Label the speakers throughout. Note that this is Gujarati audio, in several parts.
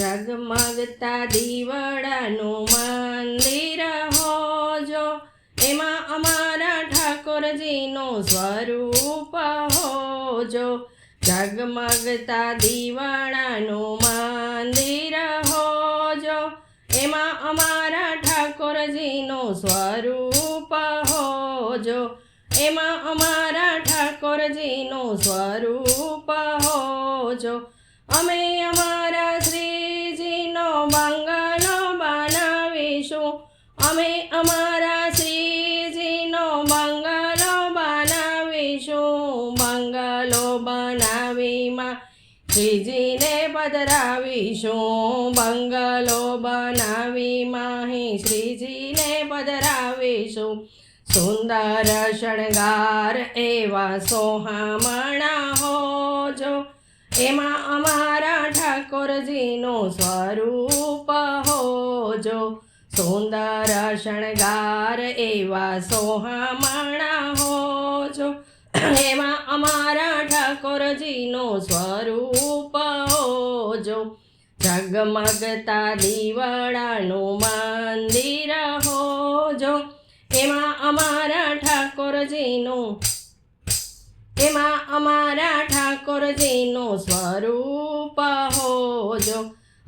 Speaker 1: ઝગમગતા દીવડાનું મંદિર હોજો. એમાં અમારા ઠાકોરજીનું સ્વરૂપ હોજો. ઝગમગતા દીવાડાનું મંદિર હોજો. એમાં અમારા ઠાકોરજીનું સ્વરૂપ હોજો. એમાં અમારા ઠાકોરજીનું સ્વરૂપ હોજો. અમે અમારા અમે અમારા શ્રીજીનો બંગલો બનાવીશું બંગલો બનાવીમાં શ્રીજીને પધરાવીશું બંગલો બનાવીમાં શ્રીજીને પધરાવીશું. સુંદર શણગાર એવા સોહામણા હોજો, એમાં અમારા ઠાકોરજીનું સ્વરૂપ હોજો. સુંદર શણગાર એવા સોહામણા હોજો. એમાં અમારા ઠાકોરજીનું સ્વરૂપ હોજો. ઝગમગતા દીવડાનું મંદિર હોજો. એમાં અમારા ઠાકોરજીનું, એમાં અમારા ઠાકોરજીનું સ્વરૂપ હોજો.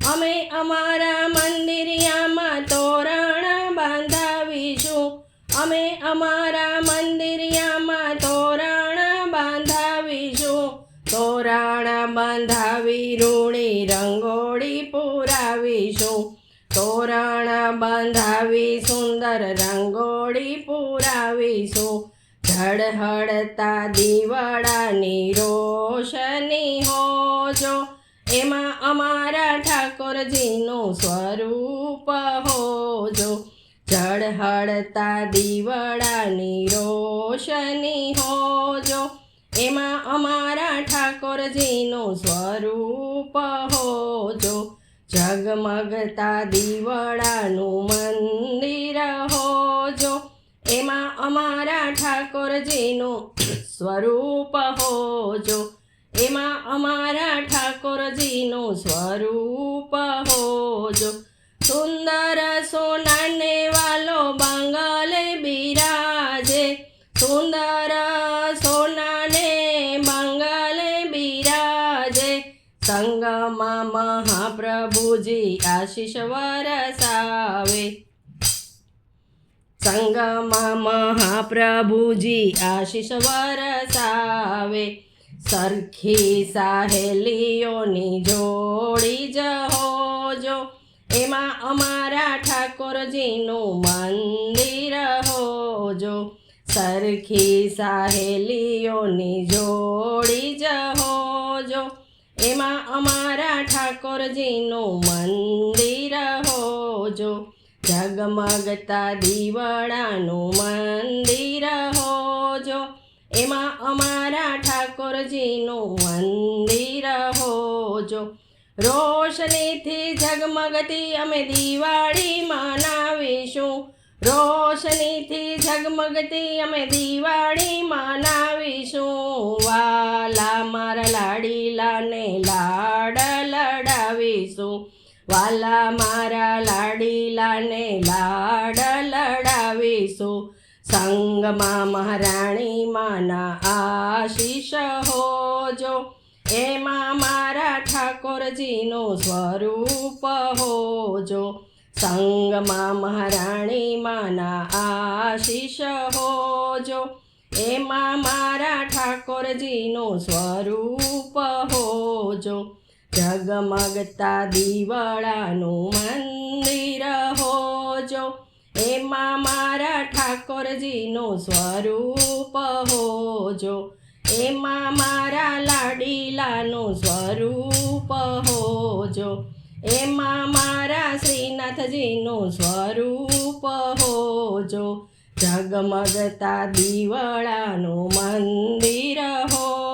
Speaker 1: અમે અમારા મંદિરિયામાં તોરણ બાંધાવીશું અમે અમારા મંદિરિયામાં તોરણ બાંધાવીશું તોરણ બાંધાવી રૂણી રંગોળી પુરાવીશું તોરણ બાંધાવી સુંદર રંગોળી પુરાવીશું ઝળહળતા દીવડાની રોશની હોજો. એમાં અમારા ઠાકોરજીનું સ્વરૂપ હોજો. ઝળહળતા દીવડાની રોશની હોજો. એમાં અમારા ઠાકોરજીનું સ્વરૂપ હોજો. ઝગમગતા દીવડાનું મંદિર હોજો. એમાં અમારા ઠાકોરજીનું સ્વરૂપ હોજો. એમાં અમારા ઠાકોરજીનું સ્વરૂપ હોજો. સુંદર સોનાને વાલો બાંગલે બિરાજે. સુંદર સોનાને બાંગલે બિરાજે. સંગમાં મહાપ્રભુજી આશીષ વરસાવે. સંગમાં મહાપ્રભુજી આશીષ વરસાવે. સરખી સાહેલીઓની જોડી જહોજો એમાં અમારા ઠાકોરજીનું મંદિર હોજો. સરખી સાહેલીઓની જોડી જહોજો એમાં અમારા ઠાકોરજીનું મંદિર હોજો. જગમગતા દીવડાનું મંદિર હોજો. એમાં અમારા ઠાકોરજીનું મંદિર હોજો. રોશનીથી ઝગમગતી અમે દિવાળી મનાવીશું. રોશનીથી ઝગમગતી અમે દિવાળી મનાવીશું. વાલા મારા લાડીલાને લાડ લડાવીશું. વાલા મારા લાડીલાને લાડ લડાવીશું. સંગમાં મહારાણી માના આશીષ હોજો. એમાં મારા ઠાકોરજીનું સ્વરૂપ હોજો. સંગમાં મહારાણી માના આશીષ હોજો. એમાં મારા ઠાકોરજીનું સ્વરૂપ હોજો. જગમગતા દીવડાનું મંદિર હોજો. એમાં મારા ઠાકોરજીનું સ્વરૂપ હોજો. એમાં મારા લાડીલાનું સ્વરૂપ હોજો. એમાં મારા શ્રીનાથજીનું સ્વરૂપ હોજો. જગમગતા દીવડાનું મંદિર હો